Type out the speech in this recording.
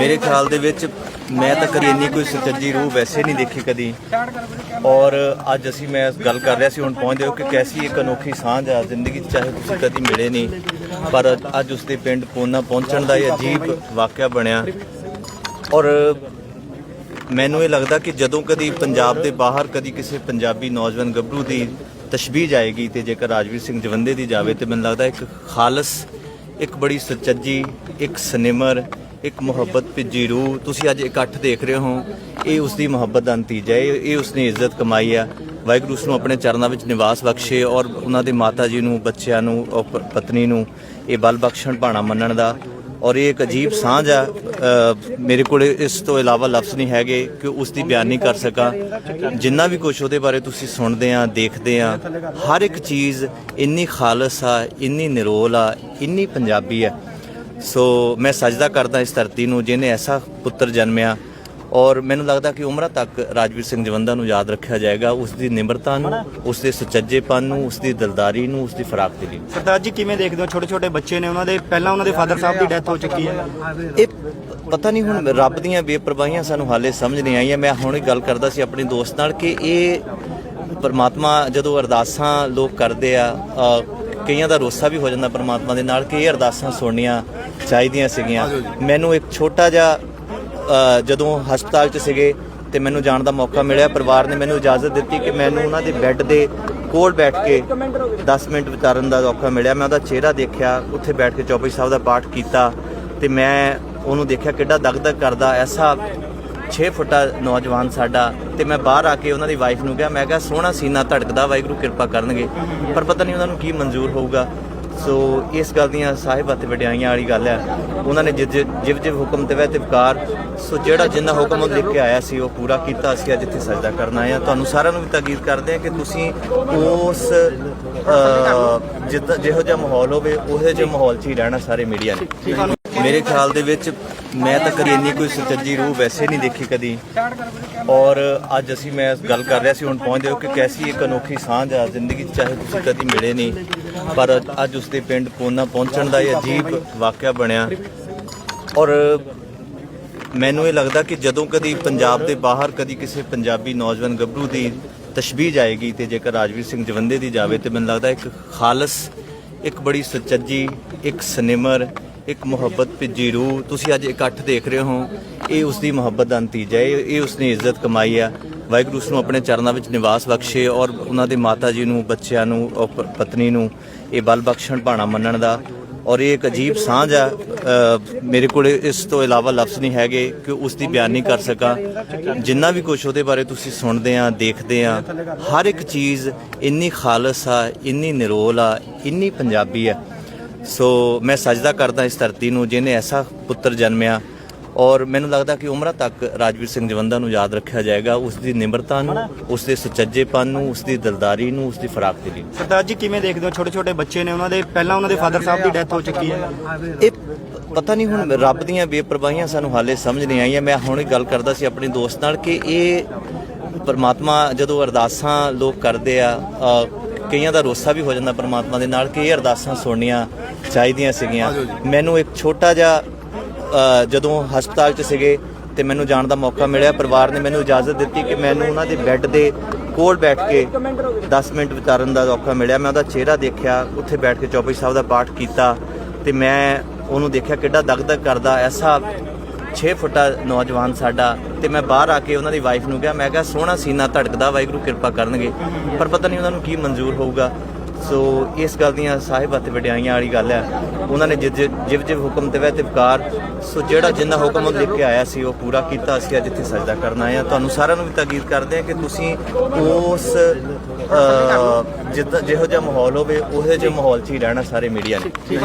ਮੇਰੇ ਖਿਆਲ ਦੇ ਵਿੱਚ ਮੈਂ ਤਾਂ ਕਦੀ ਇੰਨੀ ਕੋਈ ਸੁਚੱਜੀ ਰੂਹ ਵੈਸੇ ਨਹੀਂ ਦੇਖੀ ਕਦੀ। ਔਰ ਅੱਜ ਅਸੀਂ ਮੈਂ ਗੱਲ ਕਰ ਰਿਹਾ ਸੀ, ਹੁਣ ਪਹੁੰਚਦੇ ਹੋ ਕਿ ਕੈਸੀ ਇੱਕ ਅਨੋਖੀ ਸਾਂਝ ਆ ਜ਼ਿੰਦਗੀ 'ਚ, ਚਾਹੇ ਤੁਸੀਂ ਕਦੀ ਮਿਲੇ ਨਹੀਂ। ਪਰ ਅੱਜ ਉਸਦੇ ਪਿੰਡ ਪੋਨਾ ਪਹੁੰਚਣ ਦਾ ਇਹ ਅਜੀਬ ਵਾਕਿਆ ਬਣਿਆ। ਔਰ ਮੈਨੂੰ ਇਹ ਲੱਗਦਾ ਕਿ ਜਦੋਂ ਕਦੀ ਪੰਜਾਬ ਦੇ ਬਾਹਰ ਕਦੀ ਕਿਸੇ ਪੰਜਾਬੀ ਨੌਜਵਾਨ ਗੱਭਰੂ ਦੀ ਤਸ਼ਬੀਹ ਜਾਏਗੀ ਤੇ ਜੇਕਰ ਰਾਜਵੀਰ ਸਿੰਘ ਜਵੰਦੇ ਦੀ ਜਾਵੇ, ਤੇ ਮੈਨੂੰ ਲੱਗਦਾ ਇੱਕ ਖਾਲਸ, ਇੱਕ ਬੜੀ ਸੁਚੱਜੀ, ਇੱਕ ਸਨਿਮਰ ਇੱਕ ਮੁਹੱਬਤ ਭਿੱਜੀ ਰੂਹ। ਤੁਸੀਂ ਅੱਜ ਇਕੱਠ ਦੇਖ ਰਹੇ ਹੋ। ਇਹ ਉਸ ਦੀ ਮੁਹੱਬਤ ਦਾ ਨਤੀਜਾ ਹੈ। ਇਹ ਇਹ ਉਸਨੇ ਇੱਜ਼ਤ ਕਮਾਈ ਆ। ਵਾਹਿਗੁਰੂ ਉਸ ਨੂੰ ਆਪਣੇ ਚਰਨਾਂ ਵਿੱਚ ਨਿਵਾਸ ਬਖਸ਼ੇ ਔਰ ਉਹਨਾਂ ਦੇ ਮਾਤਾ ਜੀ ਨੂੰ, ਬੱਚਿਆਂ ਨੂੰ ਔਰ ਪਤਨੀ ਨੂੰ ਇਹ ਬਲ ਬਖਸ਼ਣ ਭਾਣਾ ਮੰਨਣ ਦਾ। ਔਰ ਇਹ ਇੱਕ ਅਜੀਬ ਸਾਂਝ ਆ। ਮੇਰੇ ਕੋਲ ਇਸ ਤੋਂ ਇਲਾਵਾ ਲਫ਼ਜ਼ ਨਹੀਂ ਹੈਗੇ ਕਿ ਉਸ ਦੀ ਬਿਆਨ ਨਹੀਂ ਕਰ ਸਕਾਂ। ਜਿੰਨਾ ਵੀ ਕੁਝ ਉਹਦੇ ਬਾਰੇ ਤੁਸੀਂ ਸੁਣਦੇ ਆ, ਦੇਖਦੇ ਆ, ਹਰ ਇੱਕ ਚੀਜ਼ ਇੰਨੀ ਖਾਲਸ ਆ, ਇੰਨੀ ਨਿਰੋਲ ਆ, ਇੰਨੀ ਪੰਜਾਬੀ ਆ। ਸੋ ਮੈਂ ਸਜਦਾ ਕਰਦਾ ਇਸ ਧਰਤੀ ਨੂੰ ਜਿਹਨੇ ਐਸਾ ਪੁੱਤਰ ਜਨਮਿਆ ਔਰ ਮੈਨੂੰ ਲੱਗਦਾ ਕਿ ਉਮਰਾਂ ਤੱਕ ਰਾਜਵੀਰ ਸਿੰਘ ਜਵੰਦਾ ਨੂੰ ਯਾਦ ਰੱਖਿਆ ਜਾਏਗਾ ਉਸ ਦੀ ਨਿਮਰਤਾ ਨੂੰ ਉਸ ਦੇ ਸੁਚੱਜੇਪਨ ਨੂੰ ਉਸ ਦੀ ਦਿਲਦਾਰੀ ਨੂੰ ਉਸ ਦੀ ਫਰਾਕ ਦਿਲੀ ਨੂੰ ਸਰਦਾਰ ਜੀ ਕਿਵੇਂ ਦੇਖਦੇ ਹੋ? ਛੋਟੇ ਛੋਟੇ ਬੱਚੇ ਨੇ ਉਹਨਾਂ ਦੇ ਪਹਿਲਾਂ ਉਹਨਾਂ ਦੇ ਫਾਦਰ ਸਾਹਿਬ ਦੀ ਡੈਥ ਹੋ ਚੁੱਕੀ ਹੈ। ਇਹ ਪਤਾ ਨਹੀਂ ਹੁਣ ਰੱਬ ਦੀਆਂ ਬੇਪਰਵਾਹੀਆਂ ਸਾਨੂੰ ਹਾਲੇ ਸਮਝ ਨਹੀਂ ਆਈਆਂ। ਮੈਂ ਹੁਣੇ ਗੱਲ ਕਰਦਾ ਸੀ ਆਪਣੇ ਦੋਸਤ ਨਾਲ ਕਿ ਇਹ ਪਰਮਾਤਮਾ ਜਦੋਂ ਅਰਦਾਸਾਂ ਲੋਕ ਕਰਦੇ ਆ ਕਈਆਂ ਦਾ ਰੋਸਾ ਵੀ ਹੋ ਜਾਂਦਾ ਪਰਮਾਤਮਾ ਦੇ ਨਾਲ ਕਿ ਇਹ ਅਰਦਾਸਾਂ ਸੁਣਨੀਆਂ ਚਾਹੀਦੀਆਂ ਸੀਗੀਆਂ। ਮੈਨੂੰ ਇੱਕ ਛੋਟਾ ਜਿਹਾ ਜਦੋਂ ਹਸਪਤਾਲ 'ਚ ਸੀਗੇ ਤੇ ਮੈਨੂੰ ਜਾਣ ਦਾ ਮੌਕਾ ਮਿਲਿਆ। ਪਰਿਵਾਰ ਨੇ ਮੈਨੂੰ ਇਜਾਜ਼ਤ ਦਿੱਤੀ ਕਿ ਮੈਨੂੰ ਉਹਨਾਂ ਦੇ ਬੈੱਡ ਦੇ ਕੋਲ ਬੈਠ ਕੇ 10 ਮਿੰਟ ਵਿਚਾਰਨ ਦਾ ਮੌਕਾ ਮਿਲਿਆ। ਮੈਂ ਉਹਦਾ ਚਿਹਰਾ ਦੇਖਿਆ ਉੱਥੇ ਬੈਠ ਕੇ ਚੌਪਈ ਸਾਹਿਬ ਦਾ ਪਾਠ ਕੀਤਾ ਤੇ ਮੈਂ ਉਹਨੂੰ ਦੇਖਿਆ ਕਿੱਡਾ ਦਗਦਗ ਕਰਦਾ। ਐਸਾ 6 ਫੁੱਟਾ ਨੌਜਵਾਨ ਸਾਡਾ ਤੇ ਮੈਂ ਬਾਹਰ ਆ ਕੇ ਉਹਨਾਂ ਦੀ ਵਾਈਫ ਨੂੰ ਕਿਹਾ ਮੈਂ ਕਿਹਾ ਸੋਹਣਾ ਸੀਨਾ ਧੜਕਦਾ ਵਾਹਿਗੁਰੂ ਕਿਰਪਾ ਕਰਨਗੇ। ਪਰ ਪਤਾ ਨਹੀਂ ਉਹਨਾਂ ਨੂੰ ਕੀ ਮਨਜ਼ੂਰ ਹੋਊਗਾ। ਸੋ ਇਸ ਗੱਲ ਦੀਆਂ ਸਾਹਿਬ ਅਤੇ ਵਡਿਆਈਆਂ ਵਾਲੀ ਗੱਲ ਹੈ। ਉਹਨਾਂ ਨੇ ਜਿਵ ਜਿਵ ਜਿਵ ਹੁਕਮ ਤੇ ਵੈ ਤਿਵਕਾਰ ਸੋ ਜਿਹੜਾ ਜਿੰਨਾ ਹੁਕਮ ਉਹ ਲਿਖ ਕੇ ਆਇਆ ਸੀ, ਉਹ ਪੂਰਾ ਕੀਤਾ, ਅਸੀਂ ਅੱਜ ਇੱਥੇ ਸਜਦਾ ਕਰਨ ਆਏ ਆ ਤੁਹਾਨੂੰ ਸਾਰਿਆਂ ਨੂੰ ਵੀ ਤਾਕੀਦ ਕਰਦੇ ਆ ਕਿ ਤੁਸੀਂ ਉਸ ਜਿੱਦਾਂ ਜਿਹੋ ਜਿਹਾ ਮਾਹੌਲ ਹੋਵੇ, ਉਹੋ ਜਿਹੇ ਮਾਹੌਲ 'ਚ ਹੀ ਰਹਿਣਾ ਸਾਰੇ ਮੀਡੀਆ ਨੇ। ਮੇਰੇ ਖਿਆਲ ਦੇ ਵਿੱਚ ਮੈਂ ਤਾਂ ਕਦੀ ਇੰਨੀ ਕੋਈ ਸੁਚੱਜੀ ਰੂਹ ਵੈਸੇ ਨਹੀਂ ਦੇਖੀ ਕਦੀ। ਔਰ ਅੱਜ ਅਸੀਂ ਮੈਂ ਗੱਲ ਕਰ ਰਿਹਾ ਸੀ, ਹੁਣ ਪਹੁੰਚਦੇ ਹੋ ਕਿ ਕੈਸੀ ਇੱਕ ਅਨੋਖੀ ਸਾਂਝ ਆ ਜ਼ਿੰਦਗੀ 'ਚ, ਚਾਹੇ ਤੁਸੀਂ ਕਦੀ ਮਿਲੇ ਨਹੀਂ। ਪਰ ਅੱਜ ਉਸਦੇ ਪਿੰਡ ਪੂਨਾ ਪਹੁੰਚਣ ਦਾ ਇਹ ਅਜੀਬ ਵਾਕਿਆ ਬਣਿਆ। ਔਰ ਮੈਨੂੰ ਇਹ ਲੱਗਦਾ ਕਿ ਜਦੋਂ ਕਦੀ ਪੰਜਾਬ ਦੇ ਬਾਹਰ ਕਦੀ ਕਿਸੇ ਪੰਜਾਬੀ ਨੌਜਵਾਨ ਗੱਭਰੂ ਦੀ ਤਸ਼ਬੀਹ ਜਾਏਗੀ ਤੇ ਜੇਕਰ ਰਾਜਵੀਰ ਸਿੰਘ ਜਵੰਦੇ ਦੀ ਜਾਵੇ, ਤੇ ਮੈਨੂੰ ਲੱਗਦਾ ਇੱਕ ਖਾਲਸ, ਇੱਕ ਬੜੀ ਸੁਚੱਜੀ, ਇੱਕ ਸਿਨੇਮਰ ਇੱਕ ਮੁਹੱਬਤ ਭਿੱਜੀ ਰੂਹ, ਤੁਸੀਂ ਅੱਜ ਇਕੱਠ ਦੇਖ ਰਹੇ ਹੋ, ਇਹ ਉਸ ਦੀ ਮੁਹੱਬਤ ਦਾ ਨਤੀਜਾ ਹੈ, ਇਹ ਇਹ ਉਸਨੇ ਇੱਜ਼ਤ ਕਮਾਈ ਆ। ਵਾਹਿਗੁਰੂ ਉਸ ਨੂੰ ਆਪਣੇ ਚਰਨਾਂ ਵਿੱਚ ਨਿਵਾਸ ਬਖਸ਼ੇ ਔਰ ਉਹਨਾਂ ਦੇ ਮਾਤਾ ਜੀ ਨੂੰ, ਬੱਚਿਆਂ ਨੂੰ ਔਰ ਪਤਨੀ ਨੂੰ ਇਹ ਬਲ ਬਖਸ਼ਣ ਭਾਣਾ ਮੰਨਣ ਦਾ। ਔਰ ਇਹ ਇੱਕ ਅਜੀਬ ਸਾਂਝ ਆ ਮੇਰੇ ਕੋਲ ਇਸ ਤੋਂ ਇਲਾਵਾ ਲਫ਼ਜ਼ ਨਹੀਂ ਹੈਗੇ ਕਿ ਉਸ ਦੀ ਬਿਆਨ ਨਹੀਂ ਕਰ ਸਕਾਂ। ਜਿੰਨਾ ਵੀ ਕੁਝ ਉਹਦੇ ਬਾਰੇ ਤੁਸੀਂ ਸੁਣਦੇ ਆ, ਦੇਖਦੇ ਆ, ਹਰ ਇੱਕ ਚੀਜ਼ ਇੰਨੀ ਖਾਲਸ ਆ, ਇੰਨੀ ਨਿਰੋਲ ਆ, ਇੰਨੀ ਪੰਜਾਬੀ ਆ। ਸੋ ਮੈਂ ਸਜਦਾ ਕਰਦਾ ਇਸ ਧਰਤੀ ਨੂੰ ਜਿਹਨੇ ਐਸਾ ਪੁੱਤਰ ਜਨਮਿਆ ਔਰ ਮੈਨੂੰ ਲੱਗਦਾ ਕਿ ਉਮਰਾਂ ਤੱਕ ਰਾਜਵੀਰ ਸਿੰਘ ਜਵੰਦਾ ਨੂੰ ਯਾਦ ਰੱਖਿਆ ਜਾਏਗਾ ਉਸ ਦੀ ਨਿਮਰਤਾ ਨੂੰ ਉਸ ਦੇ ਸੁਚੱਜੇਪਨ ਨੂੰ ਉਸ ਦੀ ਦਿਲਦਾਰੀ ਨੂੰ ਉਸ ਦੀ ਫਰਾਕ ਦਿਲੀ ਨੂੰ। ਸਰਦਾਰ ਜੀ ਕਿਵੇਂ ਦੇਖਦੇ ਹੋ? ਛੋਟੇ ਛੋਟੇ ਬੱਚੇ ਨੇ ਉਹਨਾਂ ਦੇ ਪਹਿਲਾਂ ਉਹਨਾਂ ਦੇ ਫਾਦਰ ਸਾਹਿਬ ਦੀ ਡੈਥ ਹੋ ਚੁੱਕੀ ਹੈ। ਇਹ ਪਤਾ ਨਹੀਂ ਹੁਣ ਰੱਬ ਦੀਆਂ ਬੇਪਰਵਾਹੀਆਂ ਸਾਨੂੰ ਹਾਲੇ ਸਮਝ ਨਹੀਂ ਆਈਆਂ। ਮੈਂ ਹੁਣੇ ਗੱਲ ਕਰਦਾ ਸੀ ਆਪਣੇ ਦੋਸਤ ਨਾਲ ਕਿ ਇਹ ਪਰਮਾਤਮਾ ਜਦੋਂ ਅਰਦਾਸਾਂ ਲੋਕ ਕਰਦੇ ਆ ਕਈਆਂ ਦਾ ਰੋਸਾ ਵੀ ਹੋ ਜਾਂਦਾ ਪਰਮਾਤਮਾ ਦੇ ਨਾਲ ਕਿ ਇਹ ਅਰਦਾਸਾਂ ਸੁਣਨੀਆਂ ਚਾਹੀਦੀਆਂ ਸੀਗੀਆਂ। ਮੈਨੂੰ ਇੱਕ ਛੋਟਾ ਜਿਹਾ ਜਦੋਂ ਹਸਪਤਾਲ 'ਚ ਸੀਗੇ ਤੇ ਮੈਨੂੰ ਜਾਣ ਦਾ ਮੌਕਾ ਮਿਲਿਆ ਪਰਿਵਾਰ ਨੇ ਮੈਨੂੰ ਇਜਾਜ਼ਤ ਦਿੱਤੀ ਕਿ ਮੈਨੂੰ ਉਹਨਾਂ ਦੇ ਬੈੱਡ ਦੇ ਕੋਲ ਬੈਠ ਕੇ 10 ਮਿੰਟ ਵਿਚਾਰਨ ਦਾ ਮੌਕਾ ਮਿਲਿਆ। ਮੈਂ ਉਹਦਾ ਚਿਹਰਾ ਦੇਖਿਆ ਉੱਥੇ ਬੈਠ ਕੇ ਚੌਪਈ ਸਾਹਿਬ ਦਾ ਪਾਠ ਕੀਤਾ ਤੇ ਮੈਂ ਉਹਨੂੰ ਦੇਖਿਆ ਕਿੱਡਾ ਦਗਦਗ ਕਰਦਾ ਐਸਾ 6 ਫੁੱਟਾ ਨੌਜਵਾਨ ਸਾਡਾ ਤੇ ਮੈਂ ਬਾਹਰ ਆ ਕੇ ਉਹਨਾਂ ਦੀ ਵਾਈਫ ਨੂੰ ਕਿਹਾ, ਮੈਂ ਕਿਹਾ, ਸੋਹਣਾ ਸੀਨਾ ਧੜਕਦਾ ਵਾਹਿਗੁਰੂ ਕਿਰਪਾ ਕਰਨਗੇ। ਪਰ ਪਤਾ ਨਹੀਂ ਉਹਨਾਂ ਨੂੰ ਕੀ ਮਨਜ਼ੂਰ ਹੋਊਗਾ। ਸੋ ਇਸ ਗੱਲ ਦੀਆਂ ਸਾਹਿਬਾਂ ਤੇ ਵਡਿਆਈਆਂ ਵਾਲੀ ਗੱਲ ਹੈ। ਉਹਨਾਂ ਨੇ ਜਿਵ ਜਿਵ ਜਿਵ ਹੁਕਮ ਤੇ ਵੈ ਤਿਵਕਾਰ ਸੋ ਜਿਹੜਾ ਜਿੰਨਾ ਹੁਕਮ ਉਹ ਲਿਖ ਕੇ ਆਇਆ ਸੀ, ਉਹ ਪੂਰਾ ਕੀਤਾ ਅਸੀਂ ਅੱਜ ਇੱਥੇ ਸਜਦਾ ਕਰਨ ਆਏ ਆ ਤੁਹਾਨੂੰ ਸਾਰਿਆਂ ਨੂੰ ਵੀ ਤਾਕੀਦ ਕਰਦੇ ਆ ਕਿ ਤੁਸੀਂ ਉਸ ਜਿੱਦਾਂ ਜਿਹੋ ਜਿਹਾ ਮਾਹੌਲ ਹੋਵੇ, ਉਹੋ ਜਿਹੇ ਮਾਹੌਲ 'ਚ ਹੀ ਰਹਿਣਾ ਸਾਰੇ ਮੀਡੀਆ ਨੇ।